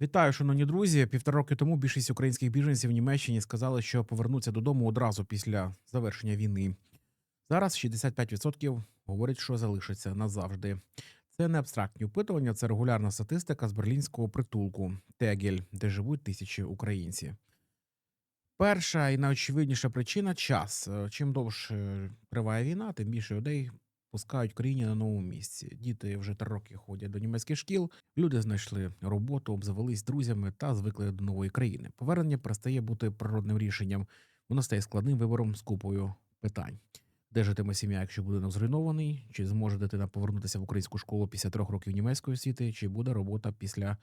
Вітаю, шановні друзі. Півтора роки тому більшість українських біженців в Німеччині сказали, що повернуться додому одразу після завершення війни. Зараз 65% говорять, що залишаться назавжди. Це не абстрактні опитування, це регулярна статистика з берлінського притулку Тегель, де живуть тисячі українців. Перша і найочевидніша причина час. Е, Чим довше триває війна, тим більше людей пускають країні на новому місці. Діти вже три роки ходять до німецьких шкіл. Люди знайшли роботу, обзавелись друзями та звикли до нової країни. Повернення перестає бути природним рішенням. Воно стає складним вибором з купою питань. Де житиме сім'я, якщо будинок зруйнований? Чи зможе дитина повернутися в українську школу після трьох років німецької освіти? Чи буде робота після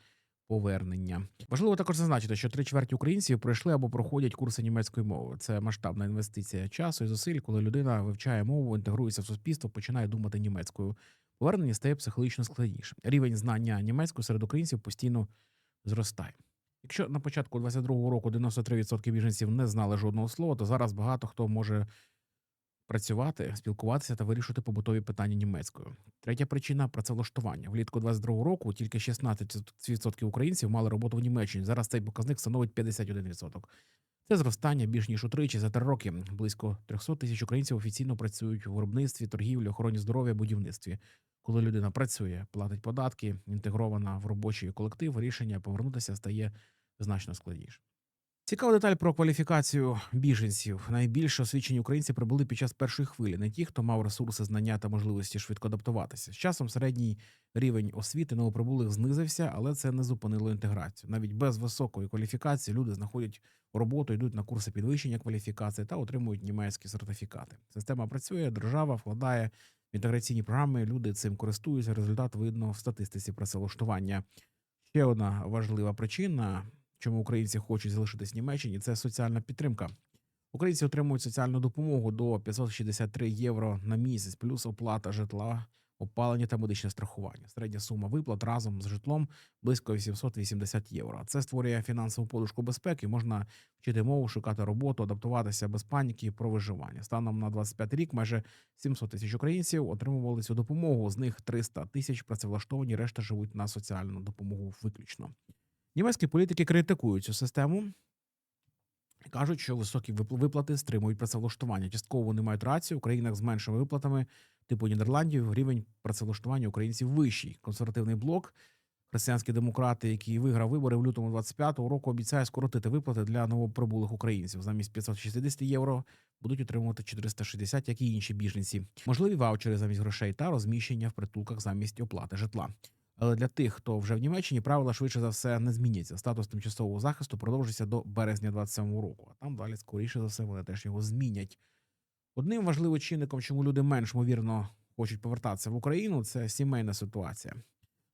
повернення? Важливо також зазначити, що три чверті українців пройшли або проходять курси німецької мови. Це масштабна інвестиція часу і зусиль, коли людина вивчає мову, інтегрується в суспільство, починає думати німецькою. Повернення стає психологічно складніше. Рівень знання німецької серед українців постійно зростає. Якщо на початку 22-го року 93% біженців не знали жодного слова, то зараз багато хто може працювати, спілкуватися та вирішувати побутові питання німецькою. Третя причина працевлаштування. Влітку 22-го року тільки 16% українців мали роботу в Німеччині. Зараз цей показник становить 51%. Це зростання більш ніж утричі за три роки. Близько 300 тисяч українців офіційно працюють у виробництві, торгівлі, охороні здоров'я, будівництві. Коли людина працює, платить податки, інтегрована в робочий колектив, рішення повернутися стає значно складніше. Цікава деталь про кваліфікацію біженців. Найбільше освічені українці прибули під час першої хвилі, не ті, хто мав ресурси, знання та можливості швидко адаптуватися. З часом середній рівень освіти новоприбулих знизився, але це не зупинило інтеграцію. Навіть без високої кваліфікації люди знаходять роботу, йдуть на курси підвищення кваліфікації та отримують німецькі сертифікати. Система працює, держава вкладає в інтеграційні програми. Люди цим користуються. Результат видно в статистиці працевлаштування. Ще одна важлива причина, чому українці хочуть залишитись в Німеччині, це соціальна підтримка. Українці отримують соціальну допомогу до 563 євро на місяць, плюс оплата житла, опалення та медичне страхування. Середня сума виплат разом з житлом близько 880 євро. Це створює фінансову подушку безпеки. Можна вчити мову, шукати роботу, адаптуватися без паніки про виживання. Станом на 25 рік майже 700 тисяч українців отримували цю допомогу. З них 300 тисяч працевлаштовані, решта живуть на соціальну допомогу виключно. Німецькі політики критикують цю систему. Кажуть, що високі випл- виплати стримують працевлаштування. Частково вони мають рацію. У країнах з меншими виплатами, типу Нідерландів, рівень працевлаштування українців вищий. Консервативний блок, християнські демократи, який виграв вибори в лютому 25-го року, обіцяє скоротити виплати для новоприбулих українців. Замість 560 євро будуть отримувати 460, як і інші біженці. Можливі ваучери замість грошей та розміщення в притулках замість оплати житла. Але для тих, хто вже в Німеччині, правила швидше за все не зміняться. Статус тимчасового захисту продовжиться до березня 27-го року. А там далі, скоріше за все, вони теж його змінять. Одним важливим чинником, чому люди менш ймовірно хочуть повертатися в Україну, це сімейна ситуація.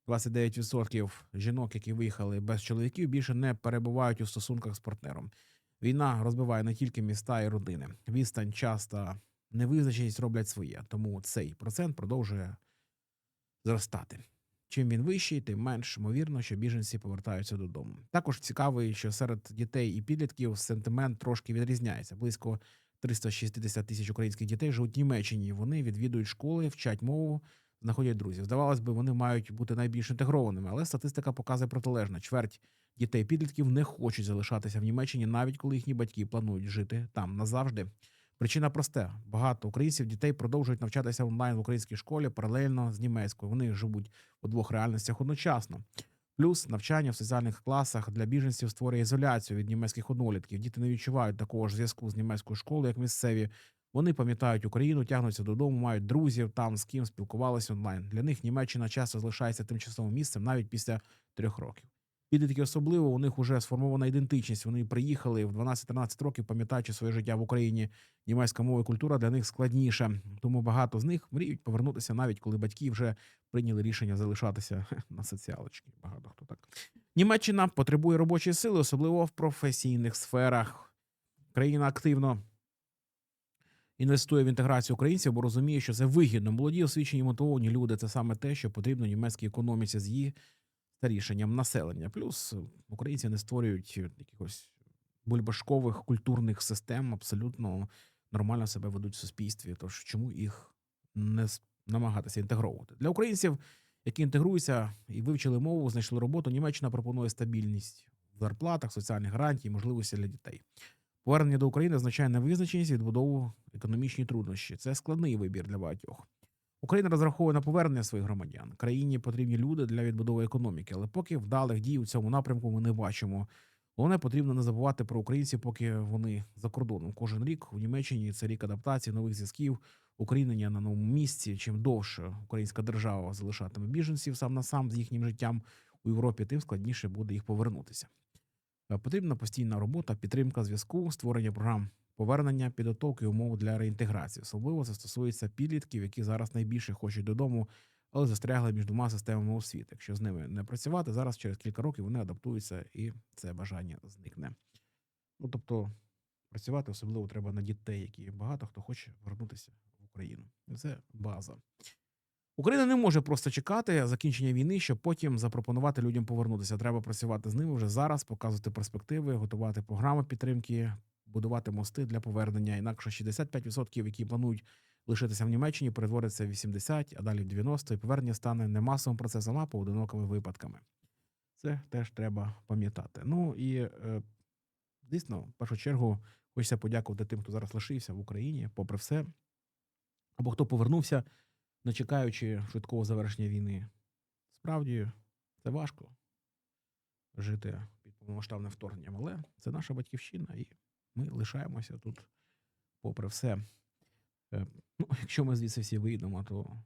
29% жінок, які виїхали без чоловіків, більше не перебувають у стосунках з партнером. Війна розбиває не тільки міста і родини. Відстань, час та невизначеність роблять своє, тому цей процент продовжує зростати. Чим він вищий, тим менш ймовірно, що біженці повертаються додому. Також цікавий, що серед дітей і підлітків сентимент трошки відрізняється. Близько 360 тисяч українських дітей живуть в Німеччині. Вони відвідують школи, вчать мову, знаходять друзів. Здавалось би, вони мають бути найбільш інтегрованими, але статистика показує протилежне. Чверть дітей підлітків не хочуть залишатися в Німеччині, навіть коли їхні батьки планують жити там назавжди. Причина проста: багато українців дітей продовжують навчатися онлайн в українській школі паралельно з німецькою. Вони живуть у двох реальностях одночасно. Плюс навчання в соціальних класах для біженців створює ізоляцію від німецьких однолітків. Діти не відчувають такого ж зв'язку з німецькою школою, як місцеві. Вони пам'ятають Україну, тягнуться додому, мають друзів там, з ким спілкувалися онлайн. Для них Німеччина часто залишається тимчасовим місцем навіть після трьох років. Підлітки особливо у них вже сформована ідентичність. Вони приїхали в 12-13 років, пам'ятаючи своє життя в Україні. Німецька мова і культура для них складніша. Тому багато з них мріють повернутися, навіть коли батьки вже прийняли рішення залишатися на соціалочки. Багато хто так. Німеччина потребує робочої сили, особливо в професійних сферах. Країна активно інвестує в інтеграцію українців, бо розуміє, що це вигідно. Молоді освічені мотивовані люди це саме те, що потрібно німецькій економіці з її старішенням населення. Плюс е, українці не створюють якихось бульбашкових культурних систем, абсолютно нормально себе ведуть в суспільстві. Тож чому їх не намагатися інтегровувати? Для українців які інтегруються і вивчили мову, знайшли роботу. Німеччина пропонує стабільність в зарплатах, соціальних гарантій, можливості для дітей. Повернення до України означає невизначеність, відбудову економічні труднощі. Це складний вибір для багатьох. Україна розраховує на повернення своїх громадян. Країні потрібні люди для відбудови економіки, але поки вдалих дій у цьому напрямку ми не бачимо. Головне, потрібно не забувати про українців, поки вони за кордоном. Кожен рік у Німеччині це рік адаптації, нових зв'язків, укорінення на новому місці. Чим довше українська держава залишатиме біженців сам на сам з їхнім життям у Європі, тим складніше буде їх повернутися. Е, Потрібна постійна робота, підтримка зв'язку, створення програм повернення, підготовки умов для реінтеграції. Особливо це стосується підлітків, які зараз найбільше хочуть додому, але застрягли між двома системами освіти. Якщо з ними не працювати, зараз через кілька років вони адаптуються і це бажання зникне. Ну тобто, працювати особливо треба на дітей, які багато хто хоче вернутися в Україну. Це база. Україна не може просто чекати закінчення війни, щоб потім запропонувати людям повернутися. Треба працювати з ними вже зараз, показувати перспективи, готувати програми підтримки, будувати мости для повернення. Інакше 65%, які планують лишитися в Німеччині, перетворяться в 80, а далі в 90, і повернення стане не масовим процесом, а поодинокими випадками. Це теж треба пам'ятати. Ну і е, дійсно, в першу чергу, хочеться подякувати тим, хто зараз лишився в Україні, попри все, або хто повернувся, не чекаючи швидкого завершення війни. Справді, це важко жити під повномасштабним вторгненням, але це наша батьківщина, і ми лишаємося тут, попри все. Е, Ну, якщо ми звідси всі вийдемо, то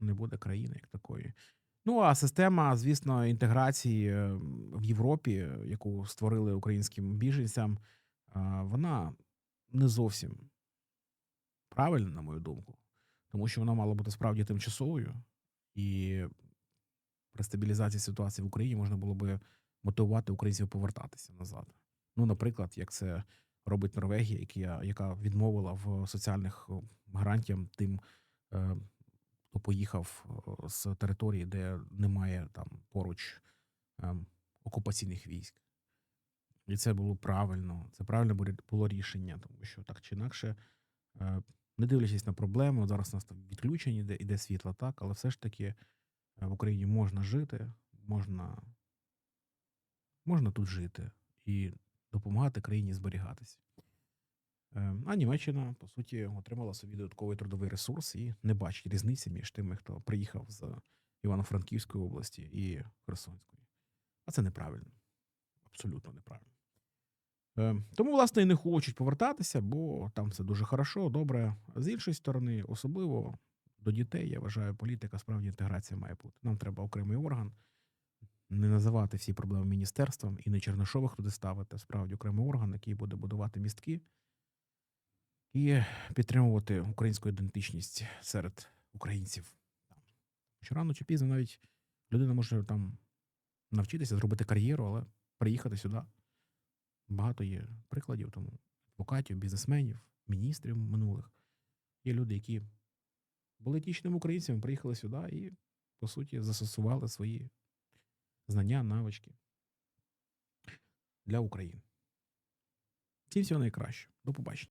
не буде країни як такої. Ну, а система, звісно, інтеграції е, в Європі, е, яку створили українським біженцям, вона не зовсім правильна, на мою думку, тому що вона мала бути справді тимчасовою, і при стабілізації ситуації в Україні можна було би мотивувати українців повертатися назад. Ну, наприклад, як це робить Норвегія, яка, відмовила в соціальних о, гарантіям тим, е, хто поїхав з території, де немає там поруч е, окупаційних військ. І це було правильно. Це правильне було- рішення, тому що так чи інакше, е, не дивлячись на проблеми, зараз у нас там відключення, іде, іде світло, так, але все ж таки е, в Україні можна жити, можна, можна тут жити і допомагати країні зберігатися. Е, А Німеччина, по суті, отримала собі додатковий трудовий ресурс і не бачить різниці між тими, хто приїхав з Івано-Франківської області і Херсонської. А це неправильно. Абсолютно неправильно. Е, Тому, власне, і не хочуть повертатися, бо там все дуже хорошо, добре. З іншої сторони, особливо до дітей, я вважаю, політика справді інтеграція має бути. Нам треба окремий орган, не називати всі проблеми міністерством і не Чернишових туди ставити, справді окремий орган, який буде будувати містки і підтримувати українську ідентичність серед українців. Що рано чи пізно навіть людина може там навчитися зробити кар'єру, але приїхати сюди. Багато є прикладів, тому адвокатів, бізнесменів, міністрів минулих. Є люди, які були етнічними українцями, приїхали сюди і, по суті, застосували свої знання, навички для України. Всім всього найкраще. До побачення.